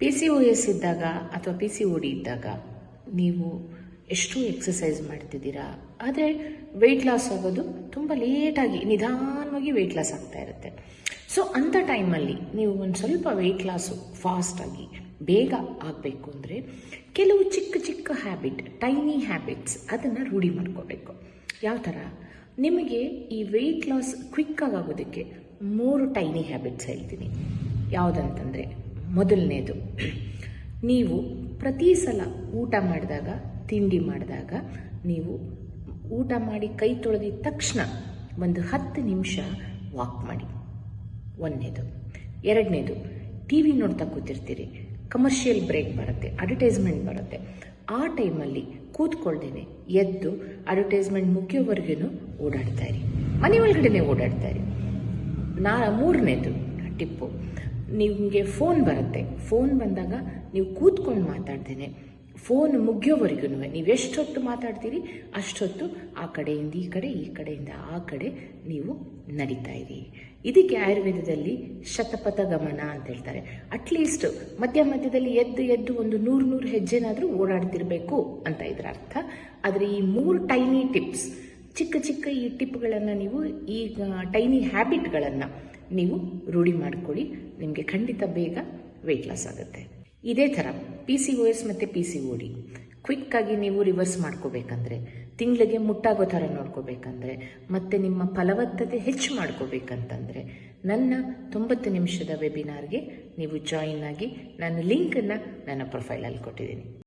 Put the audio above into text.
P C O S ಇದ್ದಾಗ ಅಥವಾ P C O D ಇದ್ದಾಗ ನೀವು ಎಷ್ಟು ಎಕ್ಸಸೈಸ್ ಮಾಡ್ತಿದ್ದೀರಾ? ಆದರೆ ವೆಯ್ಟ್ ಲಾಸ್ ಆಗೋದು ತುಂಬ ಲೇಟಾಗಿ ನಿಧಾನವಾಗಿ ವೆಯ್ಟ್ ಲಾಸ್ ಆಗ್ತಾ ಇರುತ್ತೆ. ಸೊ ಅಂಥ ಟೈಮಲ್ಲಿ ನೀವು ಒಂದು ಸ್ವಲ್ಪ ವೆಯ್ಟ್ ಲಾಸು ಫಾಸ್ಟಾಗಿ ಬೇಗ ಆಗಬೇಕು ಅಂದರೆ ಕೆಲವು ಚಿಕ್ಕ ಚಿಕ್ಕ ಹ್ಯಾಬಿಟ್ ಟೈನಿ ಹ್ಯಾಬಿಟ್ಸ್ ಅದನ್ನು ರೂಢಿ ಮಾಡ್ಕೋಬೇಕು. ಯಾವ ಥರ ನಿಮಗೆ ಈ ವೆಯ್ಟ್ ಲಾಸ್ ಕ್ವಿಕ್ಕಾಗಿ ಆಗೋದಕ್ಕೆ ಮೂರು ಟೈನಿ ಹ್ಯಾಬಿಟ್ಸ್ ಹೇಳ್ತೀನಿ. ಯಾವುದಂತಂದರೆ ಮೊದಲನೇದು. ನೀವು ಪ್ರತಿ ಸಲ ಊಟ ಮಾಡಿದಾಗ, ತಿಂಡಿ ಮಾಡಿದಾಗ, ನೀವು ಊಟ ಮಾಡಿ ಕೈ ತೊಳೆದಿದ ತಕ್ಷಣ ಒಂದು ಹತ್ತು ನಿಮಿಷ ವಾಕ್ ಮಾಡಿ. ಒಂದನೇದು. ಎರಡನೇದು ಟಿ ವಿ ನೋಡ್ತಾ ಕೂತಿರ್ತೀರಿ. ಕಮರ್ಷಿಯಲ್ ಬ್ರೇಕ್ ಬರುತ್ತೆ ಅಡ್ವರ್ಟೈಸ್ಮೆಂಟ್ ಬರುತ್ತೆ. ಆ ಟೈಮಲ್ಲಿ ಕೂತ್ಕೊಳ್ದೇನೆ, ಎದ್ದು ಅಡ್ವರ್ಟೈಸ್ಮೆಂಟ್ ಮುಗಿಯೋವರೆಗೂ ಓಡಾಡ್ತಾ ಇರಿ. ಮನೆ ಒಳಗಡೆನೆ ಓಡಾಡ್ತಾ ಇರಿ. ನಾ ಮೂರನೇದು, ಟಿಪ್ಪು. ನಿಮಗೆ ಫೋನ್ ಬರುತ್ತೆ. ಫೋನ್ ಬಂದಾಗ ನೀವು ಕೂತ್ಕೊಂಡು ಮಾತಾಡ್ತೇನೆ. ಫೋನ್ ಮುಗಿಯೋವರೆಗೂ ನೀವು ಎಷ್ಟೊತ್ತು ಮಾತಾಡ್ತೀರಿ, ಅಷ್ಟೊತ್ತು ಆ ಕಡೆಯಿಂದ ಈ ಕಡೆ, ಈ ಕಡೆಯಿಂದ ಆ ಕಡೆ ನೀವು ನಡೀತಾ ಇರಿ. ಇದಕ್ಕೆ ಆಯುರ್ವೇದದಲ್ಲಿ ಶತಪಥ ಗಮನ ಅಂತ ಹೇಳ್ತಾರೆ. ಅಟ್ಲೀಸ್ಟ್ ಮಧ್ಯ ಮಧ್ಯದಲ್ಲಿ ಎದ್ದು ಎದ್ದು ಒಂದು ನೂರು ನೂರು ಹೆಜ್ಜೆನಾದರೂ ಓಡಾಡ್ತಿರಬೇಕು ಅಂತ ಇದರ ಅರ್ಥ ಆದರೆ ಈ ಮೂರು ಟೈನಿ ಟಿಪ್ಸ್ ಚಿಕ್ಕ ಚಿಕ್ಕ ಈ ಟಿಪ್ಗಳನ್ನು ನೀವು ಈ ಟೈನಿ ಹ್ಯಾಬಿಟ್ಗಳನ್ನು ನೀವು ರೂಢಿ ಮಾಡ್ಕೊಳ್ಳಿ. ನಿಮಗೆ ಖಂಡಿತ ಬೇಗ ವೆಯ್ಟ್ ಲಾಸ್ ಆಗುತ್ತೆ. ಇದೇ ಥರ ಪಿ ಸಿ ಓ ಎಸ್ ಮತ್ತು ಪಿ ಸಿ ಒ ಡಿ ಕ್ವಿಕ್ಕಾಗಿ ನೀವು ರಿವರ್ಸ್ ಮಾಡ್ಕೋಬೇಕಂದ್ರೆ, ತಿಂಗಳಿಗೆ ಮುಟ್ಟಾಗೋ ಥರ ನೋಡ್ಕೋಬೇಕಂದ್ರೆ, ಮತ್ತು ನಿಮ್ಮ ಫಲವತ್ತತೆ ಹೆಚ್ಚು ಮಾಡ್ಕೋಬೇಕಂತಂದರೆ, ನನ್ನ ತೊಂಬತ್ತು ನಿಮಿಷದ ವೆಬಿನಾರ್ಗೆ ನೀವು ಜಾಯಿನ್ ಆಗಿ ನಾನು ಲಿಂಕನ್ನು ನನ್ನ ಪ್ರೊಫೈಲಲ್ಲಿ ಕೊಟ್ಟಿದ್ದೀನಿ.